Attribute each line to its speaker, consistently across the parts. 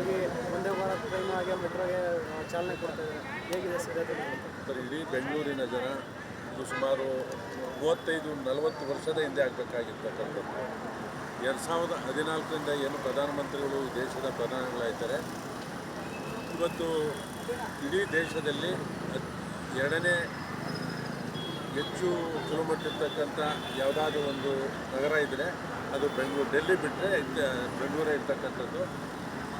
Speaker 1: ಆಗಿ ಒಂದೇ ಭಾರತ್ ಟ್ರೈನ್ ಆಗಿ ಮೆಟ್ರೋಗೆ ಚಾಲನೆ ಕೊಡ್ತಾ ಇದ್ದಾರೆ. ಹೇಗಿದೆ ಸಿದ್ಧತೆ
Speaker 2: ಸರ್ ಇಡೀ ಬೆಂಗಳೂರಿನ ಜನ ಇದು ಸುಮಾರು ಮೂವತ್ತೈದು, ನಲವತ್ತು ವರ್ಷದ ಹಿಂದೆ ಆಗಬೇಕಾಗಿರ್ತಕ್ಕಂಥದ್ದು. ಎರಡು ಸಾವಿರದ ಹದಿನಾಲ್ಕರಿಂದ ಏನು ಪ್ರಧಾನಮಂತ್ರಿಗಳು ದೇಶದ ಪ್ರಧಾನಿಗಳಾಯ್ತಾರೆ ಇವತ್ತು ಇಡೀ ದೇಶದಲ್ಲಿ ಎರಡನೇ ಹೆಚ್ಚು ಕಿಲೋಮೀಟರ್ ಇರ್ತಕ್ಕಂಥ ಯಾವುದಾದ್ರೂ ಒಂದು ನಗರ ಇದ್ದರೆ ಅದು ಬೆಂಗಳೂರು, ಡೆಲ್ಲಿ ಬಿಟ್ಟರೆ ಬೆಂಗಳೂರೇ ಇರ್ತಕ್ಕಂಥದ್ದು.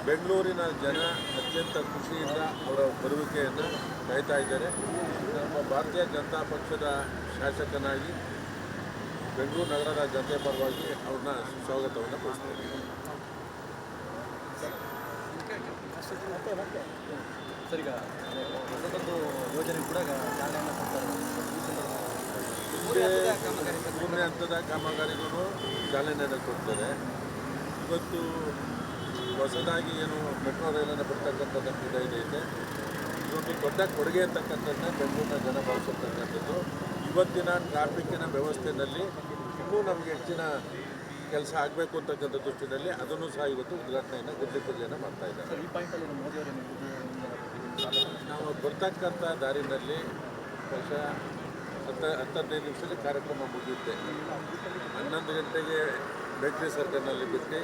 Speaker 2: ಬೆಂಗಳೂರಿನ ಜನ ಅತ್ಯಂತ ಖುಷಿಯಿಂದ ಅವರ ಬರುವಿಕೆಯನ್ನು ಕಾಯ್ತಾ ಇದ್ದಾರೆ. ನಮ್ಮ ಭಾರತೀಯ ಜನತಾ ಪಕ್ಷದ ಶಾಸಕನಾಗಿ ಬೆಂಗಳೂರು ನಗರದ ಜನತೆ ಪರವಾಗಿ ಅವ್ರನ್ನ ಸ್ವಾಗತವನ್ನು ಕೊಡಿಸ್ತೇನೆ
Speaker 3: ಸರಿ ಹೊಸದೊಂದು ಯೋಜನೆ ಕೂಡ ಚಾಲನೆಯನ್ನು ಕೊಡ್ತಾರೆ.
Speaker 2: ಮೂರನೇ ಹಂತದ ಕಾಮಗಾರಿಗೂ ಚಾಲನೆಯನ್ನು ಕೊಡ್ತಾರೆ ಇವತ್ತು ಹೊಸದಾಗಿ ಏನು ಮೆಟ್ರೋ ರೈಲನ್ನು ಬಿಡ್ತಕ್ಕಂಥದ್ದು ಇದೆ ಇದೆ ಇದೊಂದು ದೊಡ್ಡ ಕೊಡುಗೆ ಅಂತಕ್ಕಂಥದ್ದನ್ನ ಬೆಂಗಳೂರಿನ ಜನ ಭಾವಿಸತಕ್ಕಂಥದ್ದು ಇವತ್ತಿನ ಟ್ರಾಫಿಕ್ಕಿನ ವ್ಯವಸ್ಥೆಯಲ್ಲಿ ಇನ್ನೂ ನಮಗೆ ಹೆಚ್ಚಿನ ಕೆಲಸ ಆಗಬೇಕು ಅಂತಕ್ಕಂಥ ದೃಷ್ಟಿಯಲ್ಲಿ ಅದನ್ನು ಸಹ ಇವತ್ತು ಉದ್ಘಾಟನೆಯನ್ನು ಗುದ್ಲಿ ಪೂಜೆಯನ್ನು ಮಾಡ್ತಾ ಇದ್ದಾರೆ. ನಾವು ಬರ್ತಕ್ಕಂಥ ದಾರಿನಲ್ಲಿ ಬಹುಶಃ ಹತ್ತ ಹತ್ತದೈದು ನಿಮಿಷದಲ್ಲಿ ಕಾರ್ಯಕ್ರಮ ಮುಗಿಯುತ್ತೆ. ಹನ್ನೊಂದು ಗಂಟೆಗೆ ಬೇಕ್ರಿ ಸರ್ಕಲ್ನಲ್ಲಿ ಬಿಟ್ಟು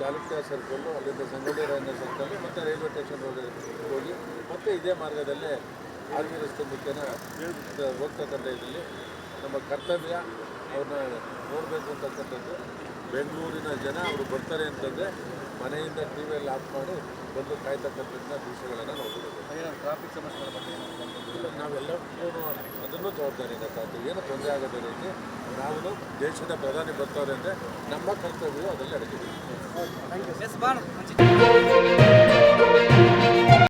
Speaker 2: ಚಾಲುಕ್ಯ ಸರ್ಕಲ್ಲು ಅಲ್ಲಿಂದ ಸಂಗೊಳ್ಳಿ ರಾಯಣ್ಣ ಸರ್ಕಲ್ ಮತ್ತು ರೈಲ್ವೆ ಸ್ಟೇಷನ್ ಹೋಗಿ ಹೋಗಿ ಮತ್ತೆ ಇದೇ ಮಾರ್ಗದಲ್ಲೇ ಆರ್ಮಿ ರಸ್ತೆ ಮುಖ್ಯನ ಹೋಗ್ತಕ್ಕಂಥ ಇದರಲ್ಲಿ ನಮ್ಮ ಕರ್ತವ್ಯ ಅವ್ರನ್ನ ನೋಡಬೇಕು ಅಂತಕ್ಕಂಥದ್ದು. ಬೆಂಗಳೂರಿನ ಜನ ಅವರು ಬರ್ತಾರೆ ಅಂತಂದರೆ ಮನೆಯಿಂದ ಟಿ ವಿಯಲ್ಲಿ ಆಫ್ ಮಾಡಿ ಬಂದು ಕಾಯ್ತಕ್ಕಂಥದ್ದನ್ನ ದೃಶ್ಯಗಳನ್ನು ನೋಡಬೇಕು
Speaker 3: ಟ್ರಾಫಿಕ್ ಸಮಸ್ಯೆಗಳ ಬಗ್ಗೆ
Speaker 2: ಇಲ್ಲ ನಾವೆಲ್ಲರೂ ಅದನ್ನು ಜವಾಬ್ದಾರಿನ ತಾತು ಏನು ತೊಂದರೆ ಆಗದ ರೀತಿ ನಾವು ದೇಶದ ಪ್ರಧಾನಿ ಬರ್ತಾರೆ ಅಂದರೆ ನಮ್ಮ ಕರ್ತವ್ಯ ಅದರಲ್ಲಿ ಅಡಗಿದೆ.